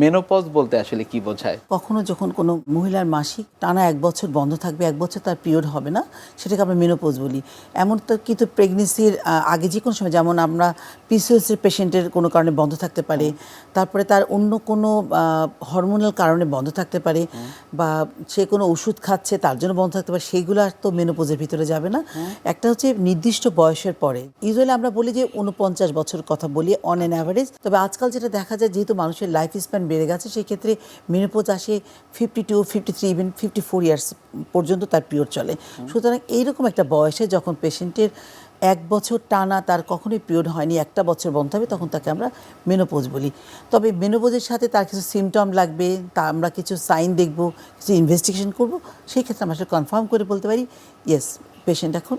Menopause বলতে আসলে কি বোঝায়? কখনো যখন কোনো মহিলার মাসিক টানা এক বছর বন্ধ থাকবে এক বছর তার পিরিয়ড হবে না সেটাকে আমরা মেনোপজ বলি। এমন তো কিন্তু প্রেগনেন্সির আগে যে কোনো সময় যেমন আমরা পিসিওসির পেশেন্টের কোনো কারণে বন্ধ থাকতে পারে তারপরে তার অন্য কোনো হরমোনাল কারণে বন্ধ থাকতে পারে বা সে কোনো ওষুধ খাচ্ছে তার জন্য বন্ধ থাকতে পারে সেইগুলো আর তো মেনোপোজের ভিতরে যাবে না। একটা হচ্ছে নির্দিষ্ট বয়সের পরে। ইউজুয়ালি আমরা বলি যে উনপঞ্চাশ বছর কথা বলি অন অ্যান অ্যাভারেজ তবে আজকাল যেটা দেখা যায় যেহেতু মানুষের লাইফ স্প্যান বেড়ে গেছে। সেই ক্ষেত্রে মেনোপোজ আসে fifty two fifty three even fifty four years পর্যন্ত তার পিরিয়ড চলে। সুতরাং এইরকম একটা বয়সে যখন পেশেন্টের এক বছর টানা তার কখনোই পিরিয়ড হয়নি একটা বছর বন্ধ হবে তখন তাকে আমরা মেনোপোজ বলি। তবে মেনোপোজের সাথে তার কিছু সিমটম লাগবে তা আমরা কিছু সাইন দেখব কিছু ইনভেস্টিগেশন করব সেই ক্ষেত্রে আমরা সেটা কনফার্ম করে বলতে পারি ইয়েস পেশেন্ট এখন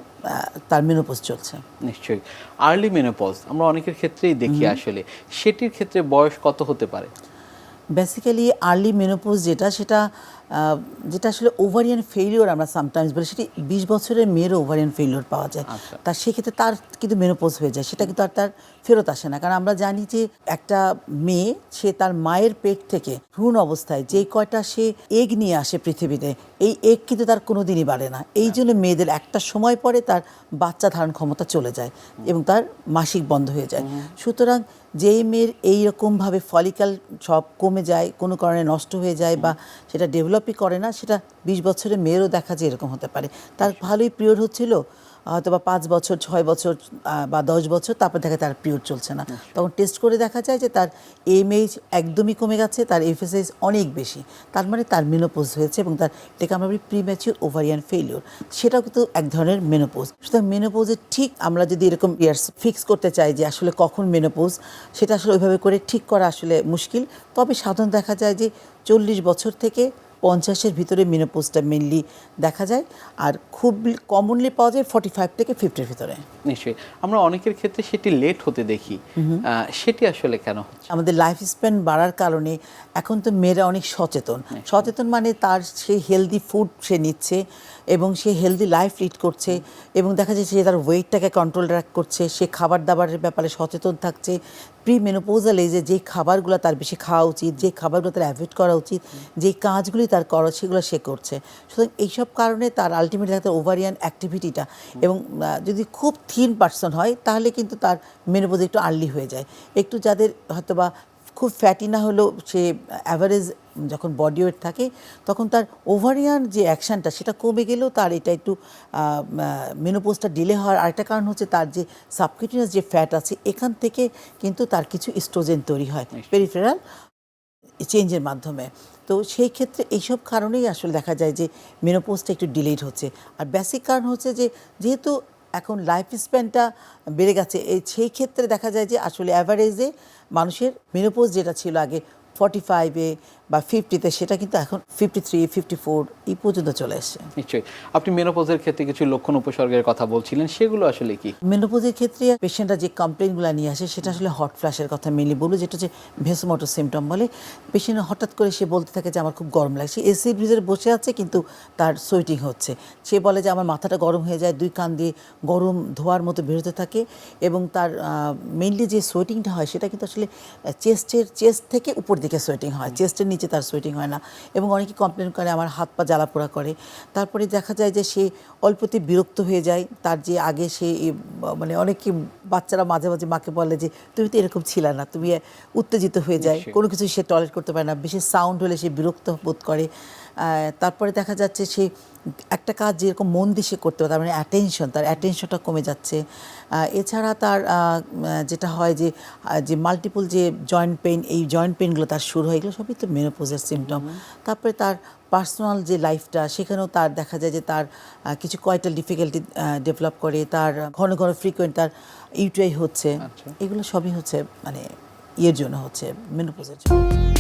তার মেনোপোজ চলছে। নিশ্চয়ই। আর্লি মেনোপজ আমরা অনেকের ক্ষেত্রেই দেখি আসলে। সেটির ক্ষেত্রে বয়স কত হতে পারে? বেসিক্যালি আর্লি মেনোপোজ যেটা সেটা যেটা আসলে ওভারিয়ান ফেলিওর আমরা সামটাইমস বলি সেটি বিশ বছরের মেয়েরও ওভারিয়ান ফেলিওর পাওয়া যায়। আচ্ছা। তার সেক্ষেত্রে তার কিন্তু মেনোপোজ হয়ে যায় সেটা কিন্তু আর তার ফেরত আসে না। কারণ আমরা জানি যে একটা মেয়ে সে তার মায়ের পেট থেকে ভ্রূণ অবস্থায় যে কয়টা সে এগ নিয়ে আসে পৃথিবীতে এই এগ কিন্তু তার কোনো দিনই বাড়ে না। এই জন্য মেয়েদের একটা সময় পরে তার বাচ্চা ধারণ ক্ষমতা চলে যায় এবং তার মাসিক বন্ধ হয়ে যায়। সুতরাং যেই মেয়ের এইরকমভাবে ফলিক্যাল সব কমে যায় কোনো কারণে নষ্ট হয়ে যায় বা সেটা ডেভেলপই করে না সেটা বিশ বছরের মেয়েরও দেখা যায় এরকম হতে পারে। তার ভালোই পিরিয়ড হচ্ছিল হয়তো বা পাঁচ বছর ছয় বছর বা দশ বছর তারপর দেখা তার পিরিয়ড চলছে না। তখন টেস্ট করে দেখা যায় যে তার এমএইচ একদমই কমে গেছে তার এফএসএইচ অনেক বেশি। তার মানে তার মেনোপোজ হয়েছে এবং তার এটাকে আমরা বলি প্রিম্যাচিউর ওভারিয়ান ফেলিওর সেটাও কিন্তু এক ধরনের মেনোপোজ সুতরাং মেনোপোজের ঠিক আমরা যদি এরকম ইয়ার্স ফিক্স করতে চাই যে আসলে কখন মেনোপোজ সেটা আসলে ওইভাবে করে ঠিক করা আসলে মুশকিল। তবে সাধারণ দেখা যায় যে চল্লিশ বছর থেকে পঞ্চাশের ভিতরে মেনোপোজটা মেনলি দেখা যায় আর খুব কমনলি পাওয়া যায় ফর্টি ফাইভ থেকে ফিফটির ভিতরে। নিশ্চয়ই। আমরা অনেকের ক্ষেত্রে সেটি লেট হতে দেখি। সেটি আসলে কেন হচ্ছে? আমাদের লাইফ স্প্যান বাড়ার কারণে এখন তো মেয়েরা অনেক সচেতন। সচেতন মানে তার সে হেলদি ফুড সে নিচ্ছে এবং সে হেলদি লাইফ লিড করছে এবং দেখা যাচ্ছে সে তার ওয়েটটাকে কন্ট্রোল রাখ করছে সে খাবার দাবারের ব্যাপারে সচেতন থাকছে। প্রি মেনোপোজাল এজে যে খাবারগুলো তার বেশি খাওয়া উচিত যে খাবারগুলো তার অ্যাভয়েড করা উচিত যে কাজগুলি তার করা সেগুলো সে করছে। সুতরাং এইসব কারণে তার আলটিমেটলি তার ওভারিয়ান অ্যাক্টিভিটিটা এবং যদি খুব থিন পার্সন হয় তাহলে কিন্তু তার মেনোপোজ একটু আর্লি হয়ে যায়। একটু যাদের হয়তোবা খুব ফ্যাটি না হলেও সে অ্যাভারেজ যখন বডি ওয়েট থাকে তখন তার ওভারিয়ান যে অ্যাকশানটা সেটা কমে গেলেও তার এটা একটু মেনোপোজটা ডিলে হওয়ার আরেকটা কারণ হচ্ছে তার যে সাবকিউটিনাস যে ফ্যাট আছে এখান থেকে কিন্তু তার কিছু স্ট্রোজেন তৈরি হয়। পেরিফেরাল চেঞ্জের মাধ্যমে। তো সেই ক্ষেত্রে এইসব কারণেই আসলে দেখা যায় যে মেনোপোজটা একটু ডিলেড হচ্ছে। আর বেসিক কারণ হচ্ছে যে, যেহেতু এখন লাইফ স্প্যানটা বেড়ে গেছে, এই সেই ক্ষেত্রে দেখা যায় যে আসলে অ্যাভারেজে মানুষের মেনোপোজ যেটা ছিল আগে ফর্টি ফাইভে বা ফিফটিতে সেটা কিন্তু এখন ফিফটি থ্রি ফিফটি ফোর এই পর্যন্ত চলে এসছে নিশ্চয়ই। আপনি মেনোপোজের ক্ষেত্রে কিছু লক্ষণ উপসর্গের কথা বলছিলেন সেগুলো আসলে কি? মেনোপোজের ক্ষেত্রে পেশেন্টরা যে কমপ্লেনগুলো নিয়ে আসে সেটা আসলে হট ফ্ল্যাশের কথা মেনলি বলব যেটা হচ্ছে ভেসোমোটো সিমটম বলে। পেশেন্ট হঠাৎ করে সে বলতে থাকে যে আমার খুব গরম লাগছে। এসির ভিতরে বসে আছে কিন্তু তার সোয়েটিং হচ্ছে। সে বলে যে আমার মাথাটা গরম হয়ে যায় দুই কান দিয়ে গরম ধোয়ার মতো বেরোতে থাকে। এবং তার মেনলি যে সোয়েটিংটা হয় সেটা কিন্তু আসলে চেস্টের চেস্ট থেকে উপর দিকে সোয়েটিং হয়। চেস্টের নিচে তার সোয়েটিং হয় না এবং অনেকে কমপ্লেন করে, আমার হাত পা জ্বালা পোড়া করে। তারপরে দেখা যায় যে সে অল্পতে বিরক্ত হয়ে যায়। তার যে আগে সে মানে অনেকে বাচ্চারা মাঝে মাঝে মাকে বলে যে তুমি তো এরকম ছিলে না তুমি উত্তেজিত হয়ে যায়। কোনো কিছু সে টয়লেট করতে পারে না বেশি সাউন্ড হলে সে বিরক্ত বোধ করে। তারপরে দেখা যাচ্ছে সে একটা কাজ যেরকম মন দিয়ে সে করতে পারে তার মানে অ্যাটেনশন তার অ্যাটেনশনটা কমে যাচ্ছে। এছাড়া তার যেটা হয় যে যে মাল্টিপল যে জয়েন্ট পেন এই জয়েন্ট পেনগুলো তার শুরু হয়ে গেলো সবই তো মেনোপোজের সিমটম তারপরে তার পার্সোনাল যে লাইফটা সেখানেও তার দেখা যায় যে তার কিছু কয়টা ডিফিকাল্টি ডেভেলপ করে তার ঘন ঘন ফ্রিকোয়েন্ট তার ইউটিআই হচ্ছে আচ্ছা। এগুলো সবই হচ্ছে মানে ইয়ের জন্য হচ্ছে মেনোপোজের জন্য